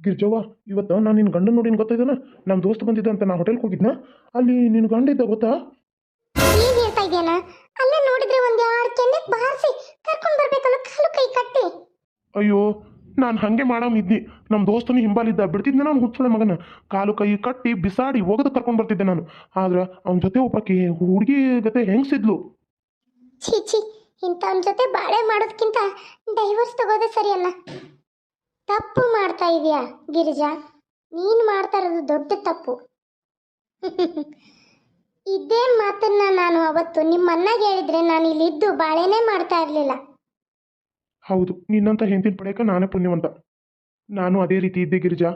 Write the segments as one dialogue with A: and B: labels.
A: ಗಿರ್ಜವ್ವ ಇವತ್ತು ನಾನು ನಿನ್ನ ಗಂಡನ ನೋಡಿ ಗೊತ್ತಾಯ್ತಾನ ನಮ್ಮ ದೋಸ್ತ ಬಂದಿದ್ದ ಅಂತ ನಾ ಹೋಟೆಲ್ಗೆ ಹೋಗಿದ್ನ? ಅಲ್ಲಿ ನಿನ್ನ ಗಂಡ ಇದ್ದ ಗೊತ್ತಾ?
B: ಈಗ ಹೇಳ್ತಾ ಅಲ್ಲೇ ನೋಡಿದ್ರೆ ಒಂದ್ ಎರಡು ಕೆನ್ನೆ ಬಾರಿಸಿ ಕರ್ಕೊಂಡ್ ಬರ್ಬೇಕಲ್ಲ ಕಾಲು ಕೈ ಕಟ್ಟಿ.
A: ಅಯ್ಯೋ ನಾನು ಹಂಗೆ ಮಾಡಮ್ ಇದ್ನಿ ನಮ್ಮ ದೋಸ್ತನು ಹಿಂಬಾಲಿದ್ದ. ಬಿಡ್ತಿದ್ದೆ ನಾನು ಹುಚ್ಚಳೆ ಮಗನ? ಕಾಲು ಕೈ ಕಟ್ಟಿ ಬಿಸಾಡಿ ಹೋಗದ ಕರ್ಕೊಂಡು ಬರ್ತಿದ್ದೆ ನಾನು. ಆದ್ರೆ ಅವನ ಜೊತೆ ಒಬ್ಬಾಕಿ ಹುಡುಗಿ ಜೊತೆ ಹೆಂಗ್ಸಿದ್ಲು?
B: ಛೀ ಛೀ. ಇಂಥವನ್ ಜೊತೆ ಬಾಳೆ ಮಾಡೋದಕ್ಕಿಂತ ಡೈವರ್ಸ್ ತಗೋದೇ ಸರಿಯಲ್ಲ. ತಪ್ಪು ಮಾಡ್ತಾ ಇದೀಯಾ, ಗಿರಿಜಾ. ನೀನು ಮಾಡ್ತಾ ಇರೋದು ದೊಡ್ಡ ತಪ್ಪು. ಇದೇ ಮಾತನ್ನ ನಾನು ಅವತ್ತು ನಿಮ್ಮ ಅಣ್ಣಗೆ ಹೇಳಿದ್ರೆ ನಾನು ಇಲ್ಲಿ ಇದ್ದು ಬಾಳೆನೇ ಮಾಡ್ತಾ ಇರಲಿಲ್ಲ.
A: ಹೌದು, ನಿನ್ನಂತ ಹೆಂಡತಿನ ಪಡೆಯಕ್ಕೆ ನಾನೇ ಪುಣ್ಯವಂತ. ನಾನು ಅದೇ ರೀತಿ ಇದ್ದೆ, ಗಿರಿಜಾ.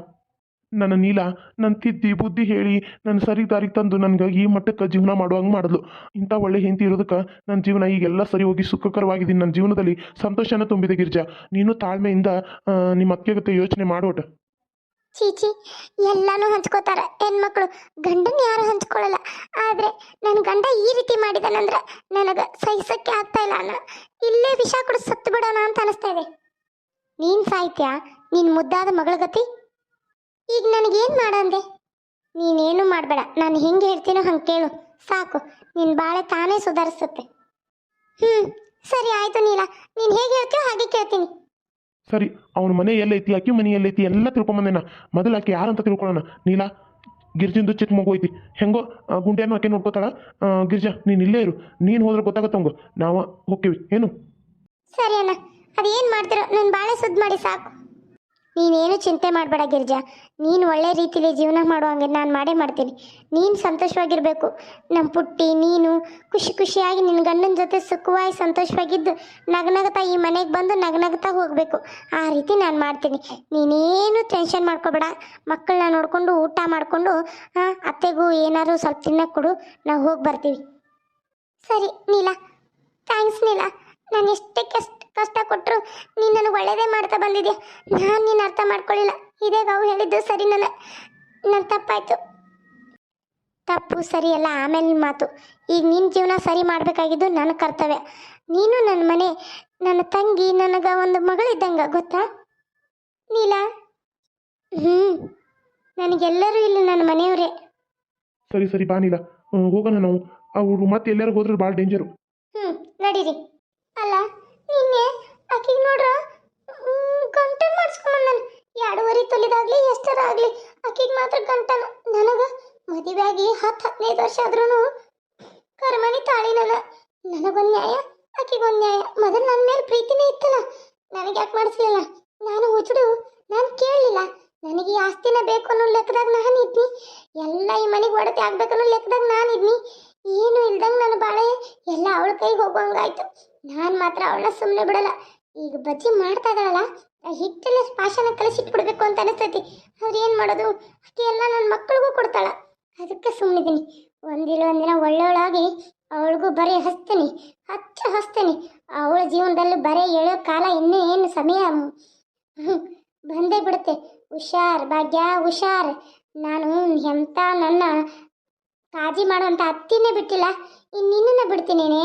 A: ನನ್ನ ನೀಲ, ನನ್ನ ತಿದ್ದಿ ಬುದ್ಧಿ ಹೇಳಿ ನನ್ನ ಸರಿ ದಾರಿಗೆ ತಂದು ನನಗೆ ಈ ಮಟ್ಟಕ್ಕೆ ಜೀವನ ಮಾಡುವಂಗೆ ಮಾಡಿದ್ಲು. ಇಂಥ ಒಳ್ಳೆ ಹೆಂಡತಿ ಇರೋದಕ್ಕೆ ನನ್ನ ಜೀವನ ಈಗೆಲ್ಲ ಸರಿ ಹೋಗಿ ಸುಖಕರವಾಗಿದ್ದೀನಿ. ನನ್ನ ಜೀವನದಲ್ಲಿ ಸಂತೋಷನ ತುಂಬಿದೆ ಗಿರ್ಜಾ. ನೀನು ತಾಳ್ಮೆಯಿಂದ ನಿಮ್ಮ ಅತ್ತೆ ಜೊತೆ ಯೋಚನೆ ಮಾಡೋಟ.
B: ಚೀಚಿ ಎಲ್ಲಾನು ಹಂಚ್ಕೋತಾರ. ಹೆಣ್ಮಕ್ಳು ಗಂಡನ್ ಯಾರು ಹಂಚ್ಕೊಳ್ಳಲ್ಲ ಆದ್ರೆ ನನ್ನ ಗಂಡ ಈ ರೀತಿ ಮಾಡಿದಾನಂದ್ರೆ ನನಗ ಸಹಿಸಕ್ಕೆ ಆಗ್ತಾ ಇಲ್ಲ ಅಣ್ಣ ಇಲ್ಲೇ ವಿಷ ಕೊಡ ಸತ್ತು ಬಿಡೋಣ ಅಂತ ಅನಿಸ್ತಾ ಇದೆ. ನೀನ್ ಸಾಯ್ತ್ಯಾ ನಿನ್ ಮುದ್ದಾದ ಮಗಳ ಗತಿ ಈಗ ನನಗೇನು ಮಾಡಂದೆ ನೀನೇನು ಮಾಡಬೇಡ. ನಾನು ಹೆಂಗೆ ಹೇಳ್ತೀನೋ ಹಂಗೆ ಕೇಳು. ಸಾಕು. ನಿನ್ ಬಾಳೆ ತಾನೇ ಸುಧಾರಿಸುತ್ತೆ. ಹ್ಮ್ ಸರಿ ಆಯ್ತು ನೀಲ. ನೀನು ಹೇಗೆ ಹೇಳ್ತೀಯೋ ಹಾಗೆ ಕೇಳ್ತೀನಿ.
A: ಸರಿ ಅವನ ಮನೆ ಎಲ್ಲೈತಿ ಅಕ್ಕಿ ಮನೆ ಎಲ್ಲೈತಿ ಎಲ್ಲ ತಿಳ್ಕೊಂಬಂದೇನ. ಮೊದಲು ಆಕೆ ಯಾರಂತ ತಿಳ್ಕೊಳ್ಳೋಣ. ನೀಲ ಗಿರ್ಜಿಂದು ಚಿಕ್ಕ ಮಗು ಐತಿ. ಹೆಂಗೋ ಆ, ಗುಂಡ್ಯಾನು ಆಕೆ ನೋಡ್ಕೋತಾಳ. ಗಿರ್ಜಾ ನೀನು ಇಲ್ಲೇ ಇರು. ನೀನು ಹೋದ್ರೆ ಗೊತ್ತಾಗತ್ತವಂಗ ನಾವು ಹೋಗ್ತೀವಿ. ಏನು?
B: ಸರಿ ಅಣ್ಣ. ಅದೇನು ಮಾಡ್ತಿರೋ? ನನ್ನ ಬಾಳೆ ಸುದ್ದು ಮಾಡಿ ಸಾಕು. ನೀನೇನು ಚಿಂತೆ ಮಾಡಬೇಡ ಗಿರಿಜಾ. ನೀನು ಒಳ್ಳೆ ರೀತಿಲಿ ಜೀವನ ಮಾಡುವಂಗೆ ನಾನು ಮಾಡೇ ಮಾಡ್ತೀನಿ. ನೀನು ಸಂತೋಷವಾಗಿರಬೇಕು. ನಮ್ಮ ಪುಟ್ಟಿ, ನೀನು ಖುಷಿ ಖುಷಿಯಾಗಿ ನಿನ್ನ ಗಂಡನ ಜೊತೆ ಸುಖವಾಗಿ ಸಂತೋಷವಾಗಿದ್ದು ನಗನಗ್ತಾ ಈ ಮನೆಗೆ ಬಂದು ನಗನಗ್ತಾ ಹೋಗಬೇಕು. ಆ ರೀತಿ ನಾನು ಮಾಡ್ತೀನಿ. ನೀನೇನು ಟೆನ್ಷನ್ ಮಾಡ್ಕೋಬೇಡ. ಮಕ್ಕಳನ್ನ ನೋಡಿಕೊಂಡು ಊಟ ಮಾಡಿಕೊಂಡು ಅತ್ತೆಗೂ ಏನಾದ್ರು ಸ್ವಲ್ಪ ತಿನ್ನಕ್ಕೆ ಕೊಡು. ನಾವು ಹೋಗಿ ಬರ್ತೀವಿ. ಸರಿ, ನೀಲ. ಥ್ಯಾಂಕ್ಸ್ ನೀಲ. ನಾನು ಎಷ್ಟೇ ಕಷ್ಟ ಕೊಟ್ಟರು ನೀನು ನನಗೆ ಒಳ್ಳೇದೇ ಮಾಡ್ತಾ ಬಂದಿದ್ಯಾ? ನಾನು ನೀನು ಅರ್ಥ ಮಾಡ್ಕೊಳ್ಳಿಲ್ಲ ಇದೇ ಅವು ಹೇಳಿದ್ದು ಸರಿ ನನ್ನ ನನ್ನ ತಪ್ಪಾಯ್ತು. ತಪ್ಪು ಸರಿ ಅಲ್ಲ ಆಮೇಲೆ ಮಾತು. ಈಗ ನಿನ್ನ ಜೀವನ ಸರಿ ಮಾಡಬೇಕಾಗಿದ್ದು ನನ್ನ ಕರ್ತವ್ಯ. ನೀನು ನನ್ನ ಮನೆ ನನ್ನ ತಂಗಿ ನನಗೆ ಒಂದು ಮಗಳಿದ್ದಂಗೆ ಗೊತ್ತಾ? ನೀಲಾ? ಹ್ಞೂ ನನಗೆಲ್ಲರೂ ಇಲ್ಲಿ ನನ್ನ ಮನೆಯವರೇ.
A: ಸರಿ ಸರಿ ಬಾ ನೀಲ. ಹೋಗೋಣ ನಾವು. ಅವರು ಮತ್ತೆ ಎಲ್ಲರೂ ಹೋದ್ರೆ ಭಾಳ ಡೇಂಜರು
B: ಹ್ಞೂ ನಡೀರಿ. ಅಲ್ಲ ನೋಡ್ರ? ಗಂಟನ್ ಮಾಡಿಸ್ಕೊಂಡ್ ನಾನು ತೊಲಿದಾಗ್ಲಿ, ಎಷ್ಟರಾಗ್ಲಿ. ಆಕಿಗೆ ಮಾತ್ರ ಗಂಟನ. ನನಗೆ ಆಗಿ ಹತ್ತು, ಹದಿನೈದು ವರ್ಷ ಆದ್ರೂ ಕರ್ಮಣಿ ತಾಳಿ ನನ್ನ. ನನಗೊಂದು ನ್ಯಾಯ, ಆಕಿಗೊಂದು ನ್ಯಾಯ. ಮೊದಲು ನನ್ನ ಮೇಲೆ ಪ್ರೀತಿನೇ ಇತ್ತಲ್ಲ. ನನಗೆ ಯಾಕೆ ಮಾಡಿಸ್ಲಿಲ್ಲ? ನಾನು ಹುಚ್ಚುಡು. ನಾನು ಕೇಳಲಿಲ್ಲ. ನನಗೆ ಆಸ್ತಿನ ಬೇಕು ಅನ್ನೋ ಲೆಕ್ಕದಾಗ ನಾನು ಇದ್ನಿ. ಎಲ್ಲ ಈ ಮನೆಗೆ ಒಡತಿ ಆಗ್ಬೇಕು ಅನ್ನೋ ಲೆಕ್ಕದಾಗ ನಾನು ಇದ್ನಿ. ಏನು ಇಲ್ದಂಗೆ ನನ್ನ ಬಾಳೆ ಎಲ್ಲ ಅವಳ ಕೈಗೆ ಹೋಗೋಂಗಾಯ್ತು ನಾನು ಮಾತ್ರ ಅವಳನ್ನ ಸುಮ್ಮನೆ ಬಿಡಲ್ಲ. ಈಗ ಬಜ್ಜಿ ಮಾಡ್ತಾ ಇದ್ದಾಳಲ್ಲ ಹಿಟ್ಟೆಲ್ಲ ಕಲಸಿಟ್ ಕಲಸಿಟ್ಬಿಡ್ಬೇಕು ಅಂತ ಅನಿಸ್ತೈತಿ. ಆದ್ರೆ ಏನು ಮಾಡೋದು? ಅಕ್ಕಿ ಎಲ್ಲ ನನ್ನ ಮಕ್ಕಳಿಗೂ ಕೊಡ್ತಾಳ. ಅದಕ್ಕೆ ಸುಮ್ಮನಿದ್ದೀನಿ ಒಂದಿಲ್ಲ ಒಂದಿನ ಒಳ್ಳೊಳಾಗಿ ಅವಳಿಗೂ ಬರೀ ಹಚ್ತೀನಿ. ಹಚ್ಚ ಹಚ್ತೀನಿ. ಅವಳ ಜೀವನದಲ್ಲಿ ಬರೀ ಹೇಳೋ ಕಾಲ ಇನ್ನೂ ಏನು ಸಮಯ ಬಂದೇ ಬಿಡುತ್ತೆ. ಹುಷಾರ್, ಭಾಗ್ಯ, ಹುಷಾರ್. ನಾನು ಎಂಥ ನನ್ನ ಕಾಜಿ ಮಾಡುವಂಥ ಅತ್ತಿನೇ ಬಿಟ್ಟಿಲ್ಲ. ಇನ್ನು ನಿನ್ನನ್ನು ಬಿಡ್ತೀನೇನೆ?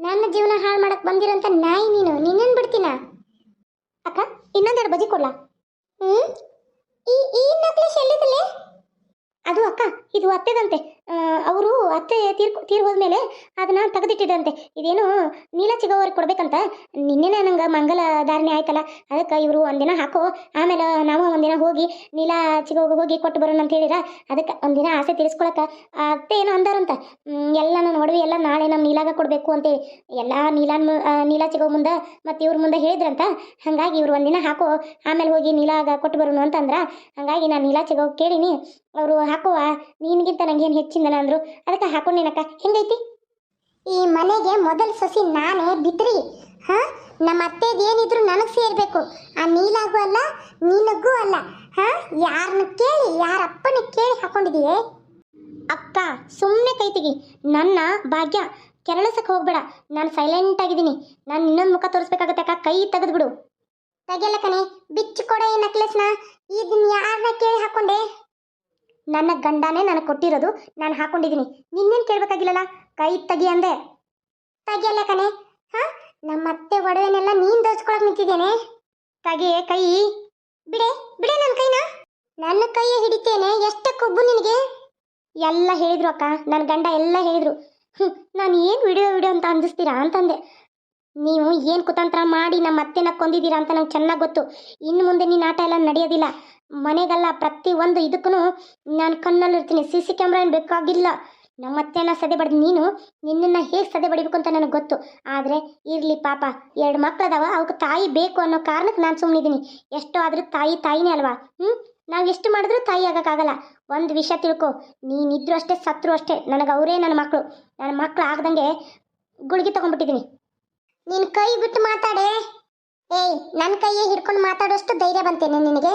B: ನನ್ನ ಜೀವನ ಹಾಳು ಮಾಡಕ್ಕೆ ಬಂದಿರೋಂಥ ನಾಯಿ ನೀನು. ನಿನ್ನನ್ನು ಬಿಡ್ತೀನ? ಅಕ್ಕ, ಇನ್ನೊಂದೆರಡು ಬಜಿ ಕೊಡ್ಲಾ? ಹ್ಞೂ ಈ ಈ ಅದು ಅಕ್ಕ ಇದು ಅತ್ತೆದಂತೆ. ಅವರು ಅತ್ತೆ ತೀರ್ಕೊ ತೀರ್ ಹೋದ್ಮೇಲೆ ಅದನ್ನ ತೆಗೆದಿಟ್ಟಿದಂತೆ ಇದೇನು ನೀಲ ಚಿಗೋವರಿಗೆ ಕೊಡ್ಬೇಕಂತ. ನಿನ್ನೆನೇ ನಂಗೆ ಮಂಗಲ ಧಾರಣೆ ಆಯ್ತಲ್ಲ, ಅದಕ್ಕೆ ಇವರು ಒಂದಿನ ಹಾಕೋ, ಆಮೇಲೆ ನಾವು ಒಂದಿನ ಹೋಗಿ ನೀಲ ಚಿಗೋಗ ಹೋಗಿ ಕೊಟ್ಟು ಬರೋಣ ಅಂತ ಹೇಳಿರ? ಅದಕ್ಕೆ ಒಂದಿನ ಆಸೆ ತೀರಿಸ್ಕೊಳಕ್ಕೆ ಅತ್ತೆ ಏನೋ ಅಂದಾರಂತ. ಎಲ್ಲ ನನ್ನ ಒಡವೆ ಎಲ್ಲ ನಾಳೆ ನಮ್ಮ ನೀಲಾಗ ಕೊಡಬೇಕು ಅಂತೇಳಿ. ಎಲ್ಲ ನೀಲಾನ್ ನೀಲ ಚಿಗೋ ಮುಂದೆ ಮತ್ತು ಇವ್ರ ಮುಂದೆ ಹೇಳಿದ್ರಂತ. ಹಾಗಾಗಿ ಇವ್ರು ಒಂದಿನ ಹಾಕೋ, ಆಮೇಲೆ ಹೋಗಿ ನೀಲಾಗ ಕೊಟ್ಟು ಬರೋಣ ಅಂತಂದ್ರ ಹಾಗಾಗಿ ನಾನು ನೀಲಾ ಚಿಗೋ ಕೇಳೀನಿ. ಅವರು ಹಾಕುವ, ನಿನಗಿಂತ ನನಗೇನು ಹೆಚ್ಚಿಂದನ ಅಂದರು? ಅದಕ್ಕೆ ಹಾಕೊಂಡೇನಕ್ಕ? ಹೆಂಗೈತಿ? ಈ ಮನೆಗೆ ಮೊದಲ ಸೊಸಿ ನಾನೇ ಬಿದ್ರಿ ಹಾಂ? ನಮ್ಮ ಅತ್ತೆದು ಏನಿದ್ರು ನನಗೆ ಸೇರಬೇಕು. ಆ ನೀಲಾಗೂ ಅಲ್ಲ, ನೀನಗೂ ಅಲ್ಲ. ಹಾಂ? ಯಾರನ್ನ ಕೇಳಿ, ಯಾರ ಅಪ್ಪನ ಕೇಳಿ ಹಾಕೊಂಡಿದೀಯೇ? ಅಕ್ಕ ಸುಮ್ಮನೆ ಕೈತಿಗಿ. ನನ್ನ ಭಾಗ್ಯ. ಕೆರಳಿಸಕ್ಕೆ ಹೋಗ್ಬೇಡ. ನಾನು ಸೈಲೆಂಟ್ ಆಗಿದ್ದೀನಿ. ನಾನು ಇನ್ನೊಂದು ಮುಖ ತೋರಿಸ್ಬೇಕಾಗತ್ತೆ ಅಕ್ಕ. ಕೈ ತೆಗೆದ್ಬಿಡು. ತೆಗೆಯಲ್ಲ ಕಣೆ. ಬಿಚ್ಚು ಕೊಡೆ ಈ ನೆಕ್ಲೆಸ್ನ ಇದನ್ನ ಯಾರನ್ನ ಕೇಳಿ ಹಾಕೊಂಡೆ? ನನ್ನ ಗಂಡನೇ ನನಗೆ ಕೊಟ್ಟಿರೋದು ನಾನು ಹಾಕೊಂಡಿದ್ದೀನಿ ನಿನ್ನೇನು ಕೇಳಬೇಕಾಗಿಲ್ಲಲ್ಲ ಕೈ ತೆಗಿ ಅಂದೆ. ತೆಗಿಯಲ್ಲ ಕಣೆ. ಹಾ? ನಮ್ಮ ಅತ್ತೆ ಒಡವೆನೆಲ್ಲ ನೀನು ದೋಚ್ಕೊಳಕ್ ನಿಂತಿದ್ದೇನೆ. ತಗೆಯೇ ಕೈ. ಬಿಡೆ ಬಿಡೆ ನನ್ನ ಕೈನ ಹಿಡಿತೇನೆ. ಎಷ್ಟು ಕೊಬ್ಬು ನಿನಗೆ? ಎಲ್ಲ ಹೇಳಿದ್ರು ಅಕ್ಕ. ನನ್ನ ಗಂಡ ಎಲ್ಲ ಹೇಳಿದ್ರು. ಹ್ಞೂ ನಾನು ಏನು ವಿಡಿಯೋ ವಿಡಿಯೋ ಅಂತ ಅಂದಿಸ್ತೀರಾ ಅಂತಂದೆ. ನೀವು ಏನು ಕುತಂತ್ರ ಮಾಡಿ ನಮ್ಮ ಅತ್ತೆನ ಕೊಂದಿದ್ದೀರಾ ಅಂತ ನಂಗೆ ಚೆನ್ನಾಗಿ ಗೊತ್ತು. ಇನ್ನು ಮುಂದೆ ನೀನು ಆಟ ಎಲ್ಲ ನಡೆಯೋದಿಲ್ಲ. ಮನೆಗೆಲ್ಲ ಪ್ರತಿ ಒಂದು ಇದಕ್ಕೂ ನಾನು ಕಣ್ಣಲ್ಲಿರ್ತೀನಿ ಸಿ ಸಿ ಕ್ಯಾಮ್ರಾ ಏನು ಬೇಕಾಗಿಲ್ಲ. ನಮ್ಮ ಅತ್ತೆನ ಸದೆ ಬಡ್ದು ನೀನು, ನಿನ್ನನ್ನು ಹೇಗೆ ಸದೆ ಬಡಿಬೇಕು ಅಂತ ನನಗೆ ಗೊತ್ತು. ಆದರೆ ಇರಲಿ ಪಾಪ, ಎರಡು ಮಕ್ಕಳದಾವ ಅವಕ್ಕೆ ತಾಯಿ ಬೇಕು ಅನ್ನೋ ಕಾರಣಕ್ಕೆ ನಾನು ಸುಮ್ಮನಿದ್ದೀನಿ ಎಷ್ಟೋ ಆದರೂ ತಾಯಿ ತಾಯಿನೇ ಅಲ್ವಾ? ಹ್ಞೂ ನಾವು ಎಷ್ಟು ಮಾಡಿದ್ರೂ ತಾಯಿ ಆಗೋಕ್ಕಾಗಲ್ಲ. ಒಂದು ವಿಷಯ ತಿಳ್ಕೊ. ನೀನಿದ್ರು ಅಷ್ಟೇ, ಸತ್ರು ಅಷ್ಟೇ. ನನಗೆ ಅವರೇ ನನ್ನ ಮಕ್ಕಳು ನನ್ನ ಮಕ್ಕಳು ಆಗ್ದಂಗೆ ಗುಳಿಗೆ ತೊಗೊಂಡ್ಬಿಟ್ಟಿದ್ದೀನಿ ನಿನ್ನ ಕೈ ಬಿಟ್ಟು ಮಾತಾಡೆ. ಏಯ್ ನನ್ನ ಕೈಯೇ ಹಿಡ್ಕೊಂಡು ಮಾತಾಡೋಷ್ಟು ಧೈರ್ಯ ಬಂತೇನೆ ನಿನಗೆ?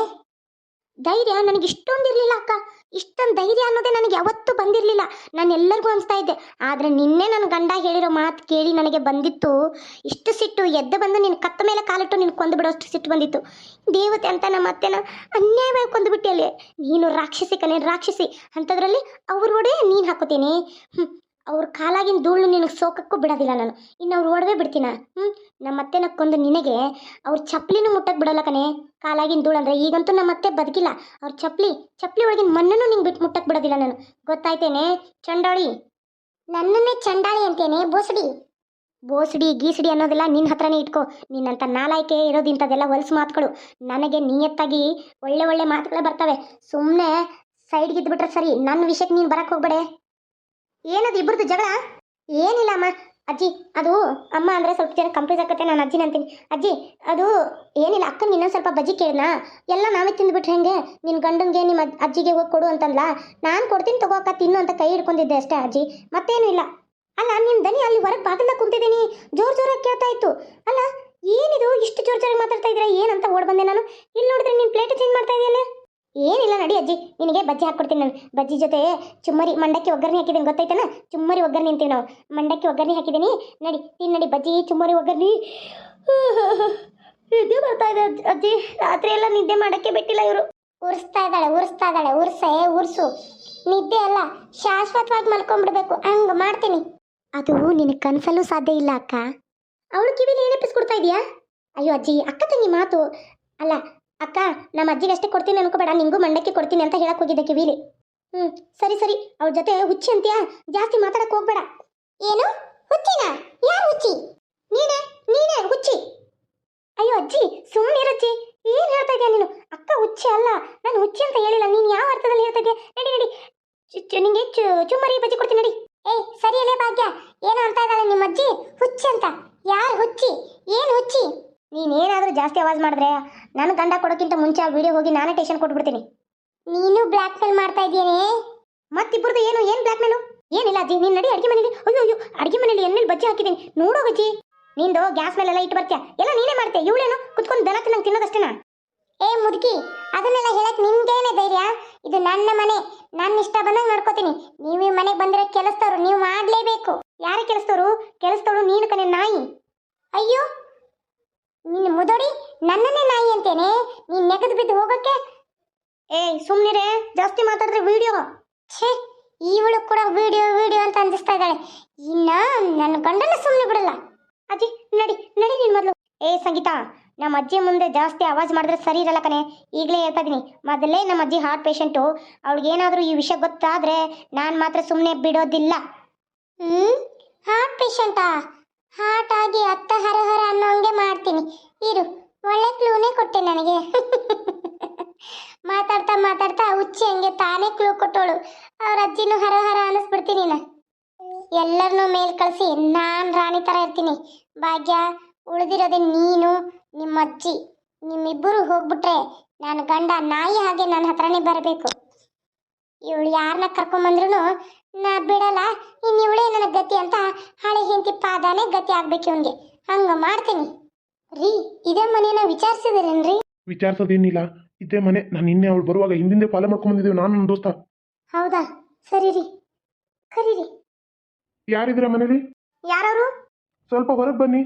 B: ಧೈರ್ಯ ನನಗೆ ಇಷ್ಟೊಂದು ಇರಲಿಲ್ಲ ಅಕ್ಕ. ಇಷ್ಟೊಂದು ಧೈರ್ಯ ಅನ್ನೋದೇ ನನಗೆ ಯಾವತ್ತೂ ಬಂದಿರಲಿಲ್ಲ. ನಾನು ಎಲ್ಲರಿಗೂ ಅನಿಸ್ತಾ ಇದ್ದೆ. ಆದರೆ ನಿನ್ನೆ ನನ್ನ ಗಂಡ ಹೇಳಿರೋ ಮಾತು ಕೇಳಿ ನನಗೆ ಬಂದಿತ್ತು. ಇಷ್ಟು ಸಿಟ್ಟು ಎದ್ದು ಬಂದು ನಿನ್ನ ಕತ್ತ ಮೇಲೆ ಕಾಲಿಟ್ಟು ನಿನ್ನ ಕೊಂದು ಬಿಡೋಷ್ಟು ಸಿಟ್ಟು ಬಂದಿತ್ತು. ದೇವತೆ ಅಂತ ನಮ್ಮ ಅತ್ತೆನ ಅನ್ಯಾಯವಾಗಿ ಕೊಂದು ಬಿಟ್ಟಿಯಲ್ಲಿ. ನೀನು ರಾಕ್ಷಸಿ ಕಣೆ, ರಾಕ್ಷಸಿ. ಅಂಥದ್ರಲ್ಲಿ ಅವ್ರ ಒಡೆ ನೀನು ಹಾಕೋತೀನಿ. ಅವ್ರ ಕಾಲಾಗಿನ ಧೂಳು ನಿನಗೆ ಸೋಕಕ್ಕೂ ಬಿಡೋದಿಲ್ಲ ನಾನು. ಇನ್ನು ಅವ್ರು ಓಡವೇ ಬಿಡ್ತೀನ? ಹ್ಞೂ ನಮ್ಮ ಅತ್ತೆನ ಕೊಂದು ನಿನಗೆ ಅವ್ರ ಚಪ್ಪಲಿನೂ ಮುಟ್ಟಕ್ಕೆ ಬಿಡಲ್ಲ ಕಣೆ. ಕಾಲಾಗಿನ ಧೂಳು ಅಂದರೆ ಈಗಂತೂ ನಮ್ಮ ಅತ್ತೆ ಬದುಕಿಲ್ಲ. ಅವ್ರ ಚಪ್ಪಲಿ ಚಪ್ಪಲಿ ಒಳಗಿನ ಮಣ್ಣನ್ನು ನಿಂಗೆ ಬಿಟ್ಟು ಮುಟ್ಟಕ್ಕೆ ಬಿಡೋದಿಲ್ಲ ನಾನು. ಗೊತ್ತಾಯ್ತೇನೆ? ಚಂಡಾಳಿ. ನನ್ನನ್ನೇ ಚಂಡಾಳಿ ಅಂತೇನೆ, ಬೋಸಡಿ. ಬೋಸಡಿ, ಗೀಸಡಿ ಅನ್ನೋದೆಲ್ಲ ನಿನ್ನ ಹತ್ರನೇ ಇಟ್ಕೋ. ನಿನ್ನಂಥ ನಾಲಾಯ್ಕೆ ಇರೋದು ಇಂಥದ್ದೆಲ್ಲ ಹೊಲಸು ಮಾತುಗಳು ನನಗೆ ನಿಯತ್ತಾಗಿ ಒಳ್ಳೆ ಒಳ್ಳೆ ಮಾತುಗಳೇ ಬರ್ತವೆ. ಸುಮ್ಮನೆ ಸೈಡ್ಗೆ ಇದ್ಬಿಟ್ರೆ ಸರಿ. ನನ್ನ ವಿಷಯಕ್ಕೆ ನೀನು ಬರಕ್ಕೆ ಹೋಗ್ಬೇಡೆ. ಏನದು ಇಬ್ಬರದು ಜಗಳ? ಏನಿಲ್ಲ ಅಮ್ಮ ಅಜ್ಜಿ, ಅದು ಅಮ್ಮ ಅಂದರೆ ಸ್ವಲ್ಪ ಜನ ಕಂಪ್ಲೀಸ್ ಆಗುತ್ತೆ ನಾನು ಅಜ್ಜಿನ ಅಂತೀನಿ. ಅಜ್ಜಿ, ಅದು ಏನಿಲ್ಲ ಅಕ್ಕನ ಇನ್ನೊಂದು ಸ್ವಲ್ಪ ಬಜ್ಜಿ ಕೇಳಿದ್ನ? ಎಲ್ಲ ನಾವೇ ತಿಂದುಬಿಟ್ರೆ ಹೆಂಗೆ? ನಿನ್ನ ಗಂಡನಿಗೆ ನಿಮ್ಮ ಅಜ್- ಅಜ್ಜಿಗೆ ಹೋಗಿ ಕೊಡು ಅಂತಂದ್ಲ? ನಾನು ಕೊಡ್ತೀನಿ ತಗೋ ಅಕ್ಕ, ತಿನ್ನು ಅಂತ ಕೈ ಹಿಡ್ಕೊಂಡಿದ್ದೆ ಅಷ್ಟೇ ಅಜ್ಜಿ. ಮತ್ತೇನು ಇಲ್ಲ. ಅಲ್ಲ ನಿಮ್ಮ ದನಿ ಅಲ್ಲಿ ಹೊರಗೆ ಬಾಗಿಲ ಕುಂತಿದ್ದೀನಿ. ಜೋರು ಜೋರಾಗಿ ಕೇಳ್ತಾ ಇತ್ತು. ಅಲ್ಲ, ಏನಿದು? ಇಷ್ಟು ಜೋರು ಜೋರಾಗಿ ಮಾತಾಡ್ತಾ ಇದ್ರೆ ಏನಂತ ಓಡ್ ಬಂದೆ ನಾನು. ಇಲ್ಲಿ ನೋಡಿದ್ರೆ ನೀನು ಪ್ಲೇಟ್ ಚೇಂಜ್ ಮಾಡ್ತಾ ಇದೆಯಲ್ಲ? ಏನಿಲ್ಲ ನಡಿ ಅಜ್ಜಿ ನಿನಗೆ ಬಜ್ಜಿ ಹಾಕ್ಕೊಡ್ತೀನಿ ನಾನು. ಬಜ್ಜಿ ಜೊತೆ ಚುಮ್ಮರಿ ಮಂಡಕ್ಕಿ ಒಗ್ಗರಣೆ ಹಾಕಿದ್ದೀನಿ ಗೊತ್ತಾಯ್ತನ? ಚುಮ್ಮರಿ ಒಗ್ಗರಣೆ ಅಂತೀವಿ ನಾವು. ಮಂಡಕ್ಕಿ ಒಗ್ಗರಣೆ ಹಾಕಿದ್ದೀನಿ. ನಡಿ ತಿನ್ ನಡಿ ಬಜ್ಜಿ ಚುಮ್ಮರಿ ಒಗ್ಗರಣೆ. ನಿದ್ದೆ ಬರ್ತಾ ಇದೆ ಅಜ್ಜಿ- ರಾತ್ರಿ ಎಲ್ಲ ನಿದ್ದೆ ಮಾಡಕ್ಕೆ ಬಿಟ್ಟಿಲ್ಲ ಇವರು. ಉರ್ಸ್ತಾ ಇದ್ದಾಳೆ ಉರ್ಸ್ತಾ ಇದ್ದಾಳೆ. ಉರ್ಸೆ ಉರ್ಸು. ನಿದ್ದೆ ಅಲ್ಲ ಶಾಶ್ವತವಾಗಿ ಮಲ್ಕೊಂಡ್ಬಿಡ್ಬೇಕು. ಹಂಗ ಮಾಡ್ತೀನಿ. ಅದು ನಿನಗೆ ಕನ್ಸಲ್ಲೂ ಸಾಧ್ಯ ಇಲ್ಲ ಅಕ್ಕ. ಅವಳು ಕಿವಿಲಿ ಏನೆಪ್ಪಿಸ್ಕೊಡ್ತಾ ಇದೀಯಾ? ಅಯ್ಯೋ ಅಜ್ಜಿ ಅಕ್ಕ ತಂಗಿ ಮಾತು. ಅಲ್ಲ ಅಕ್ಕ ನಮ್ಮ ಅಜ್ಜಿಗೆ ಅಷ್ಟೇ ಕೊಡ್ತೀನಿ ಅನ್ಕೋಬೇಡ, ನಿಂಗೂ ಮಂಡಕ್ಕಿ ಕೊಡ್ತೀನಿ ಅಂತ ಹೇಳಕ್ ಹೋಗಿದ್ದೆ ಕಿವಿಲಿ ಹ್ಮ್, ಸರಿ ಸರಿ, ಅವ್ರ ಜೊತೆ ಹುಚ್ಚಿ ಅಂತೀಯಾ? ಜಾಸ್ತಿ ಮಾತಾಡಕ್ ಹೋಗ್ಬೇಡ. ಏನು? ಹುಚ್ಚಿನ? ಯಾರು ಹುಚ್ಚಿ? ನೀನೇ ನೀನೇ ಹುಚ್ಚಿ. ಅಯ್ಯೋ ಅಜ್ಜಿ ಸುಮ್ಮನೆ ಇರಜ್ಜಿ ಏನ್ ಹೇಳ್ತಾ ಇದೀಯ ನೀನು? ಅಕ್ಕ ಹುಚ್ಚಿ ಅಲ್ಲ. ನಾನು ಹುಚ್ಚಿ ಅಂತ ಹೇಳಿಲ್ಲ. ನೀನು ಯಾವ ಅರ್ಥದಲ್ಲಿ ಹೇಳ್ತಾ ಇದೀಯ? ನಡಿ ನಡಿ. ನಿಂಗೆ ಚುಮ್ಮರಿ ಬಜ್ಜಿ ಕೊಡ್ತೀನಿ, ನಡಿ. ಏಯ್, ಸರಿ ಅಲ್ಲೇ ಭಾಗ್ಯ. ಏನು ಅಂತ ಇದ್ದಾಳೆ ನಿಮ್ಮ ಅಜ್ಜಿ. ಹುಚ್ಚಿ ಅಂತ. ಯಾರು ಹುಚ್ಚಿ? ಏನು ಹುಚ್ಚಿ? ನೀನೇನಾದ್ರೂ ಜಾಸ್ತಿ ಆವಾಜ್ ಮಾಡಿದ್ರೆ ನನ್ನ ಗಂಡ ಕೊಡೋಕ್ಕಿಂತ ಮುಂಚೆ ಆ ವಿಡಿಯೋ ಹೋಗಿ ನಾನೇ ಟೇಷನ್ ಕೊಟ್ಬಿಡ್ತೀನಿ. ನೀನು ಬ್ಲ್ಯಾಕ್ ಮೇಲ್ ಮಾಡ್ತಾ ಇದ್ದೀನಿ ಮತ್ತಿಬ್ಬರದು ಏನು? ಏನು ಬ್ಲ್ಯಾಕ್ ಮೇಲು ಏನಿಲ್ಲ ಅಜ್ಜಿ ನೀನು ನಡಿ ಅಡುಗೆ ಮನೇಲಿ. ಅಯ್ಯೋ ಅಯ್ಯೋ ಅಡುಗೆ ಮನೇಲಿ ಎಣ್ಣೆಲಿ ಬಜ್ಜಿ ಹಾಕಿದ್ದೀನಿ. ನೋಡೋ ಅಜ್ಜಿ. ನಿಂದು ಗ್ಯಾಸ್ ಮೇಲೆಲ್ಲ ಇಟ್ಟು ಬರ್ತೀಯ? ಎಲ್ಲ ನೀನೇ ಮಾಡ್ತೀಯ ಇವಳೇನು? ಕುತ್ಕೊಂಡು ದನ ತಿನ್ನಂಗೆ ತಿನ್ನೋದಷ್ಟೇನಾ? ಏ ಮುದುಕಿ ಅದನ್ನೆಲ್ಲ ಹೇಳಕ್ ನಿಮ್ಗೇನೆ ಧೈರ್ಯ? ಇದು ನನ್ನ ಮನೆ. ನನ್ನ ಇಷ್ಟ ಬಂದಂಗೆ ನೋಡ್ಕೋತೀನಿ. ನೀವು ಈ ಮನೆಗೆ ಬಂದಿರೋ ಕೆಲಸದವ್ರು ನೀವು ಮಾಡಲೇಬೇಕು. ಯಾರ ಕೆಲಸದವರು ಕೆಲಸದವಳು ನೀನು ಕನೆ ನಾಯಿ. ಅಯ್ಯೋ ಮುದೋಡಿ, ನನ್ನನ್ನೇ ನಾಯಿ ಅಂತೇನೆ? ನೀನ್ ನೆಗೆದು ಬಿದ್ದು ಹೋಗಕ್ಕೆ ಏಯ್, ಸುಮ್ನಿರೆ, ಜಾಸ್ತಿ ಮಾತಾಡಿದ್ರೆ ವಿಡಿಯೋ. ಛೇ, ಇವಳು ಕೂಡ ವಿಡಿಯೋ ವಿಡಿಯೋ ಅಂತ ಅಂದಿಸ್ತಾ ಇದ್ದಾಳೆ. ಇನ್ನ ನನ್ನ ಗಂಡನ ಸುಮ್ಮನೆ ಬಿಡಲ್ಲ. ಅಜ್ಜಿ, ನಡಿ ನಡಿ ನೀನ್ ಮೊದಲು. ಏ, ಸಂಗೀತ ನಮ್ಮ ಅಜ್ಜಿ ಮುಂದೆ ಜಾಸ್ತಿ ಆವಾಜ್ ಮಾಡಿದ್ರೆ ಸರಿ ಇರಲ್ಲ ಕಣೆ. ಈಗಲೇ ಹೇಳ್ತಾ ಇದೀನಿ. ಮೊದಲೇ ನಮ್ಮ ಅಜ್ಜಿ ಹಾರ್ಟ್ ಪೇಷಂಟು ಅವಳಿಗೇನಾದರೂ ಈ ವಿಷಯ ಗೊತ್ತಾದ್ರೆ ನಾನು ಮಾತ್ರ ಸುಮ್ಮನೆ ಬಿಡೋದಿಲ್ಲ. ಹ್ಮ್? ಹಾರ್ಟ್ ಪೇಷಂಟಾ ಹಾರ್ಟ್ ಆಗಿ ಅತ್ತ ಹರ ಹರ ಅನ್ನೋ ಹಂಗೆ ಮಾಡ್ತೀನಿ. ಇರು, ಒಳ್ಳೆ ಕ್ಲೂನೇ ಕೊಟ್ಟೆ ನನಗೆ. ಮಾತಾಡ್ತಾ ಮಾತಾಡ್ತಾ ಹುಚ್ಚಿ ಹಂಗೆ ತಾನೇ ಕ್ಲೂ ಕೊಟ್ಟೋಳು. ಅವ್ರ ಅಜ್ಜಿನೂ ಹರ ಹರ ಅನ್ನಿಸ್ಬಿಡ್ತೀನಿ ನಾ ಎಲ್ಲರನ್ನೂ ಮೇಲ್ ಕಳಿಸಿ, ನಾನು ರಾಣಿ ಥರ ಇರ್ತೀನಿ. ಭಾಗ್ಯ, ಉಳಿದಿರೋದೆ ನೀನು ನಿಮ್ಮ ಅಜ್ಜಿ ನಿಮ್ಮಿಬ್ಬರು ಹೋಗ್ಬಿಟ್ರೆ ನನ್ನ ಗಂಡ ನಾಯಿ ಹಾಗೆ ನನ್ನ ಹತ್ರನೇ ಬರಬೇಕು. ಇವಳು ಯಾರನ್ನ ಕರ್ಕೊಂಬಂದ್ರು ನಾ ಬಿಡಲ್ಲ ಇನ್ನು ಇವಳೇ ನನ್ನ ಗತಿ ಅಂತ ಹಳೆ ಹಿಂತಿ ಪಾದಾನೇ ಗತಿ ಆಗ್ಬೇಕು ಇವನ್ಗೆ. ಹಂಗ ಮಾಡ್ತೀನಿ. ರೀ ಇದೇ ಮನೇನ ವಿಚಾರಿಸಿದಿರೇನ್ರಿ?
A: ವಿಚಾರಿಸೋದೇನಿಲ್ಲ ಇದೇ ಮನೆ ನಾನು ನಿನ್ನೆ ಅವಳು ಬರುವಾಗ ಹಿಂದಿಂದೆ ಫಾಲೋ ಮಾಡ್ಕೊಂಡು ಬಂದಿದ್ದೀವಿ ನಾನು ನನ್ನ ದೋಸ್ತ.
B: ಹೌದಾ? ಸರಿ ರೀ. ಕರೀರಿ.
A: ಯಾರಿದ್ದೀರಾ ಮನೇಲಿ?
B: ಯಾರವರು?
A: ಸ್ವಲ್ಪ ಹೊರಗೆ ಬನ್ನಿ.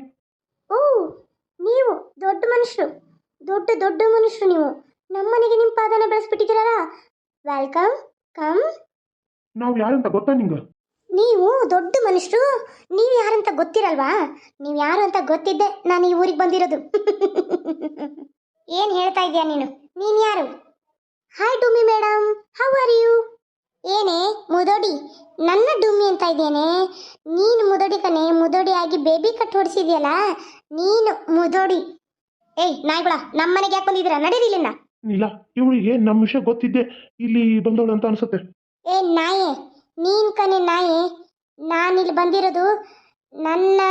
B: ಓ ನೀವು ದೊಡ್ಡ ಮನುಷ್ಯರು ದೊಡ್ಡ ದೊಡ್ಡ ಮನುಷ್ಯರು ನೀವು. ನಮ್ಮನೆಗೆ ನಿಮ್ಮ ಪಾದನ ಬೆಳೆಸ್ಬಿಟ್ಟಿದ್ದೀರಲ್ಲ. Welcome come.
A: ನಾವು ಯಾರಂತ ಗೊತ್ತಾ ನಿಂಗೆ?
B: ನೀವು ದೊಡ್ಡ ಮನುಷ್ಯರು ನೀವು ಯಾರಂತ ಗೊತ್ತಿರಲ್ವಾ? ನೀವು ಯಾರು ಅಂತ ಗೊತ್ತಿದ್ದೆ ನಾನು ಈ ಊರಿಗೆ ಬಂದಿರೋದು. ಏನು ಹೇಳ್ತಾ ಇದೀಯ ನೀನು? ನೀನು ಯಾರು? ಹಾಯ್ ಡುಮ್ಮಿ ಮೇಡಮ್ ಹೌ ಆರ್ ಯು ಏನೇ ಮುದೋಡಿ ನನ್ನ ಡುಮ್ಮಿ ಅಂತ ಇದ್ದೇನೆ ನೀನು ಮುದೋಡಿ ಕಣೆ ಮುದೋಡಿ ಆಗಿ ಬೇಬಿ ಕಟ್ ಹೊಡಿಸಿದ್ಯಲ್ಲ ನೀನು ಮುದೋಡಿ. ಏಯ್ ನಾಯ್ಗಳ ನಮ್ಮ ಮನೆಗೆ ಯಾಕೆ ಬಂದಿದ್ದೀರಾ? ನಡೀರಿ ಇಲ್ಲಿಂದ.
A: ನೀಲ ಇವಳಿಗೆ ನಮ್ಮ ವಿಷಯ ಗೊತ್ತಿದ್ದೆ ಇಲ್ಲಿ ಬಂದವಳು ಅಂತ ಅನ್ಸುತ್ತೆ.
B: ಏ ನಾಯಿ, ನೀನ್ ಕಣೆ ನಾಯಿ, ನಾನಿಲ್ಲಿ ಬಂದಿರೋದು ನನ್ನ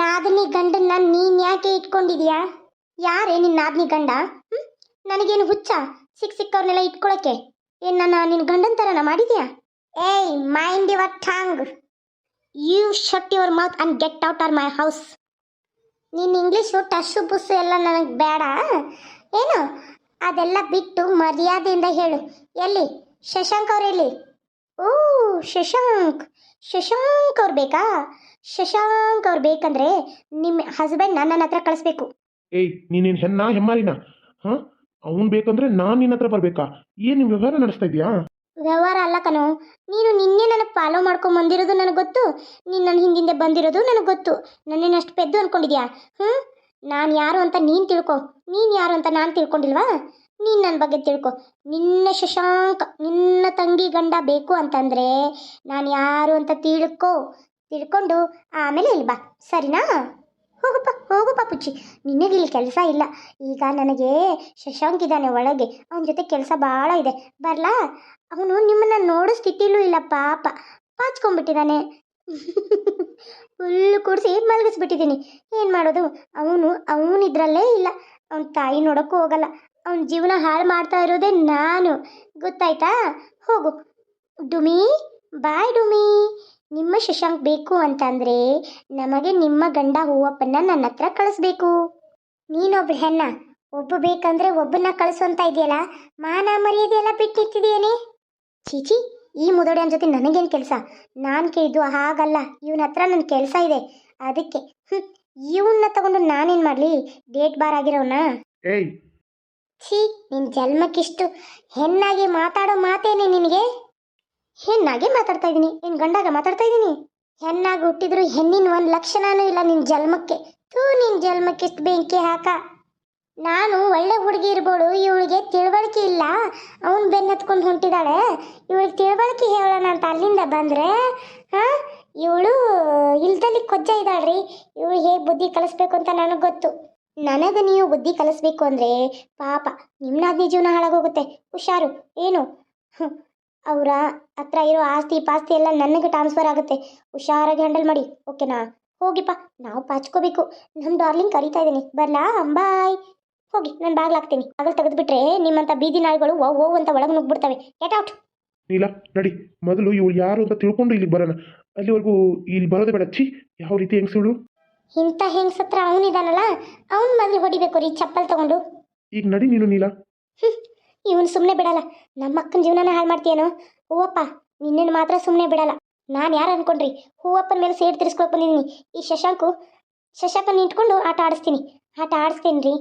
B: ನಾದಿನಿ ಗಂಡನ್ನ ನೀನ್ ಯಾಕೆ ಇಟ್ಕೊಂಡಿದ್ಯಾ? ಯಾರೇ ನಿನ್ನ ನಾದಿನಿ ಗಂಡ? ನನಗೇನು ಹುಚ್ಚ? ಸಿಕ್ ಸಿಕ್ಕವ್ರನ್ನೆಲ್ಲ ಇಟ್ಕೊಳಕ್ಕೆ? ಏ ನನ್ನ ನಿನ್ನ ಗಂಡನ ಥರನ ಮಾಡಿದ್ಯಾ? ಏಯ್ mind your tongue you shut your mouth and get out or my house ನಿನ್ನ ಇಂಗ್ಲೀಷು ಟಸ್ಸು ಬುಸ್ಸು ಎಲ್ಲ ನನಗೆ ಬೇಡ ಏನು? ಅದೆಲ್ಲ ಬಿಟ್ಟು ಮರ್ಯಾದೆಯಿಂದ ಹೇಳು. ಎಲ್ಲಿ? ಶಶಾಂಕ್ ಅವ್ರು ಎಲ್ಲಿ? ಓ ಶಶಾಂಕ್. ಶಶಾಂಕ್ ಅವ್ರು ಬೇಕಾ? ಶಶಾಂಕ್ ಅವ್ರು ಬೇಕಂದ್ರೆ ನಿಮ್ಮ ಹಸ್ಬೆಂಡ್ನ ನನ್ನ ಹತ್ರ ಕಳಿಸ್ಬೇಕು.
A: ಏಯ್ ನೀನೇನು ಹೆಣ್ಣ ಹೆಮ್ಮಾರಿನ? ಹ? ಅವನು ಬೇಕಂದ್ರೆ ನಾನು ನಿನ್ನ ಹತ್ರ ಬರಬೇಕಾ? ಏನು ವ್ಯವಹಾರ ನಡೆಸ್ತಾ ಇದೆಯಾ?
B: ವ್ಯವಹಾರ ಅಲ್ಲ ಕಣೋ. ನೀನು ನಿನ್ನೆ ನನಗೆ ಫಾಲೋ ಮಾಡ್ಕೊಂಡ್ ಬಂದಿರೋದು ನನಗೆ ಗೊತ್ತು. ನೀನು ನನ್ನ ಹಿಂದಿಂದೆ ಬಂದಿರೋದು ನನಗೆ ಗೊತ್ತು. ನನ್ನೇನಷ್ಟು ಪೆದ್ದು ಅನ್ಕೊಂಡಿದ್ಯಾ? ಹ್ಞೂ ನಾನು ಯಾರು ಅಂತ ನೀನು ತಿಳ್ಕೊ. ನೀನು ಯಾರು ಅಂತ ನಾನು ತಿಳ್ಕೊಂಡಿಲ್ವಾ? ನೀನು ನನ್ನ ಬಗ್ಗೆ ತಿಳ್ಕೊ. ನಿನ್ನ ಶಶಾಂಕ್, ನಿನ್ನ ತಂಗಿ ಗಂಡ ಬೇಕು ಅಂತಂದರೆ ನಾನು ಯಾರು ಅಂತ ತಿಳ್ಕೊ, ತಿಳ್ಕೊಂಡು ಆಮೇಲೆ ಇಲ್ಲಿ ಬಾ. ಸರಿನಾ? ಹೋಗಪ್ಪ ಹೋಗಪ್ಪ ಪುಚ್ಚಿ. ನಿನಗೆ ಇಲ್ಲಿ ಕೆಲಸ ಇಲ್ಲ. ಈಗ ನನಗೆ ಶಶಾಂಕ್ ಇದ್ದಾನೆ ಒಳಗೆ. ಅವನ ಜೊತೆ ಕೆಲಸ ಭಾಳ ಇದೆ. ಬರಲಾ? ಅವನು ನಿಮ್ಮನ್ನ ನೋಡೋ ಸ್ಥಿತಿಲೂ ಇಲ್ಲ, ಪಾಪ. ಪಾಚ್ಕೊಂಡ್ಬಿಟ್ಟಿದ್ದಾನೆ ಫುಲ್ ಕೂಡಿಸಿ ಮಲಗಿಸ್ಬಿಟ್ಟಿದ್ದೀನಿ ಏನು ಮಾಡೋದು? ಅವನು, ಅವನಿದ್ರಲ್ಲೇ ಇಲ್ಲ. ಅವನ ತಾಯಿ ನೋಡೋಕ್ಕೂ ಹೋಗಲ್ಲ. ಅವನ ಜೀವನ ಹಾಳು ಮಾಡ್ತಾ ಇರೋದೇ ನಾನು. ಗೊತ್ತಾಯ್ತಾ? ಹೋಗು. ಡುಮಿ, ಬಾಯ್ ಡುಮಿ. ನಿಮ್ಮ ಶಶಾಂಕ್ ಬೇಕು ಅಂತಂದರೆ ನಮಗೆ ನಿಮ್ಮ ಗಂಡ ಹೂವಪ್ಪನ್ನ ನನ್ನ ಹತ್ರ ಕಳಿಸ್ಬೇಕು. ನೀನೊಬ್ಳು ಹೆಣ್ಣ, ಒಬ್ಬ ಬೇಕಂದ್ರೆ ಒಬ್ಬನ್ನ ಕಳಿಸೋಂತ ಇದೆಯಲ್ಲ? ಮಾನ ಮರ್ಯಾದೆ ಎಲ್ಲ ಬಿಟ್ಟು ನಿಂತಿದೆಯೇನೆ ಚೀಚಿ ಈ ಮುದೋಡಿಯನ್ ಜೊತೆ ನನಗೇನು ಕೆಲಸ? ನಾನು ಕೇಳಿದ್ದು ಹಾಗಲ್ಲ. ಇವನ ಹತ್ರ ನನ್ನ ಕೆಲಸ ಇದೆ. ಅದಕ್ಕೆ ಹ್ಞೂ ಇವನ್ನ ತಗೊಂಡು ನಾನೇನು ಮಾಡಲಿ? ಡೇಟ್ ಬಾರ್ ಆಗಿರೋನ?
A: ಏಯ್
B: ಛೀ ನಿನ್ನ ಜನ್ಮಕ್ಕಿಷ್ಟು ಹೆಣ್ಣಾಗಿ ಮಾತಾಡೋ ಮಾತೇನೆ ನಿನಗೆ? ಹೆಣ್ಣಾಗಿ ಮಾತಾಡ್ತಾ ಇದ್ದೀನಿ ನಿನ್ನ ಗಂಡಾಗ ಮಾತಾಡ್ತಾ ಇದ್ದೀನಿ? ಹೆಣ್ಣಾಗಿ ಹುಟ್ಟಿದ್ರು ಹೆಣ್ಣಿನ ಒಂದು ಲಕ್ಷಣನೂ ಇಲ್ಲ ನಿನ್ನ ಜನ್ಮಕ್ಕೆ. ತೂ ನಿನ್ನ ಜನ್ಮಕ್ಕಿಷ್ಟು ಬೆಂಕಿ ಹಾಕ. ನಾನು ಒಳ್ಳೆ ಹುಡುಗಿ ಇರ್ಬೋಳು ಇವಳಿಗೆ ತಿಳುವಳಿಕೆ ಇಲ್ಲ. ಅವನ್ ಬೆನ್ನತ್ಕೊಂಡು ಹೊಂಟಿದಾಳೆ. ಇವಳಿಗೆ ತಿಳುವಳಿಕೆ ಹೇಳೋಣ ಅಂತ ಅಲ್ಲಿಂದ ಬಂದರೆ, ಹಾಂ, ಇವಳು ಇಲ್ದಲ್ಲಿ ಕೊಜ್ಜ ಇದ್ದಾಳ್ರಿ. ಇವಳು ಹೇಗೆ ಬುದ್ಧಿ ಕಲಿಸ್ಬೇಕು ಅಂತ ನನಗೆ ಗೊತ್ತು. ನನಗೆ ನೀವು ಬುದ್ಧಿ ಕಲಿಸ್ಬೇಕು ಅಂದರೆ ಪಾಪ ನಿಮ್ಮನಾದ್ನಿ ಜೀವನ ಹಾಳಾಗೋಗುತ್ತೆ. ಹುಷಾರು, ಏನು? ಅವರ ಹತ್ರ ಇರೋ ಆಸ್ತಿ ಪಾಸ್ತಿ ಎಲ್ಲ ನನಗೆ ಟ್ರಾನ್ಸ್ಫರ್ ಆಗುತ್ತೆ. ಹುಷಾರಾಗಿ ಹ್ಯಾಂಡಲ್ ಮಾಡಿ ಓಕೆನಾ ಹೋಗಿಪ್ಪ, ನಾವು ಪಾಚ್ಕೋಬೇಕು. ನಮ್ಮ ಡಾರ್ಲಿಂಗ್ ಕರಿತಾ ಇದ್ದೀನಿ. ಬರ್ಲಾ? ಬಾಯ್ ಹೋಗಿ, ನಾನು ಬಾಗ್ಲಾಗ್ತೀನಿ ಆಗಲ್ ತೆಗೆದ್ಬಿಟ್ರೆ ನಿಮ್ಮಂಥ ಬೀದಿ ನಾಯಿಗಳು ಓ ಓ ಅಂತ ಒಳಗೆ ನುಗ್ಬಿಡ್ತವೆ ಗೆಟ್ ಔಟ್
A: ನೀಲ, ನಡಿ. ಮೊದಲು ಇವಳು ಯಾರು ಅಂತ ತಿಳ್ಕೊಂಡು ಇಲ್ಲಿಗೆ ಬರೋಣ. ಅಲ್ಲಿವರೆಗೂ ಇಲ್ಲಿ ಬರೋದೇ ಬೇಡ. ಛೀ, ಯಾವ ರೀತಿ ಹೆಂಗಸಳು
B: ಇಂಥ ಹೆಂಗ್ಸತ್ರ ಅವನಿದಾನಲ್ಲ ಅವನ್ ಮೊದಲು ಹೊಡಿಬೇಕು ರೀ ಚಪ್ಪಲ್ ತಗೊಂಡು.
A: ಈಗ ನಡಿ ನೀನು ನೀಲ.
B: ಇವನ್ ಸುಮ್ಮನೆ ಬಿಡಲ್ಲ. ನಮ್ಮ ಅಕ್ಕನ ಜೀವನನ ಹಾಳು ಮಾಡ್ತೀಯೇನೋ? ಹೂವಪ್ಪ ನಿನ್ನನ್ನು ಮಾತ್ರ ಸುಮ್ಮನೆ ಬಿಡಲ್ಲ. ನಾನು ಯಾರು ಅನ್ಕೊಂಡ್ರಿ? ಹೂವಪ್ಪನ ಮೇಲೆ ಸೇಡ್ ತಿರ್ಸ್ಕೊಳಕ್ ಬಂದಿದ್ದೀನಿ ಈ ಶಶಾಂಕು ಶಶಾಂಕನ ಇಟ್ಕೊಂಡು ಆಟ ಆಡಿಸ್ತೀನಿ. ಆಟ ಆಡಿಸ್ತೀನಿ ರೀ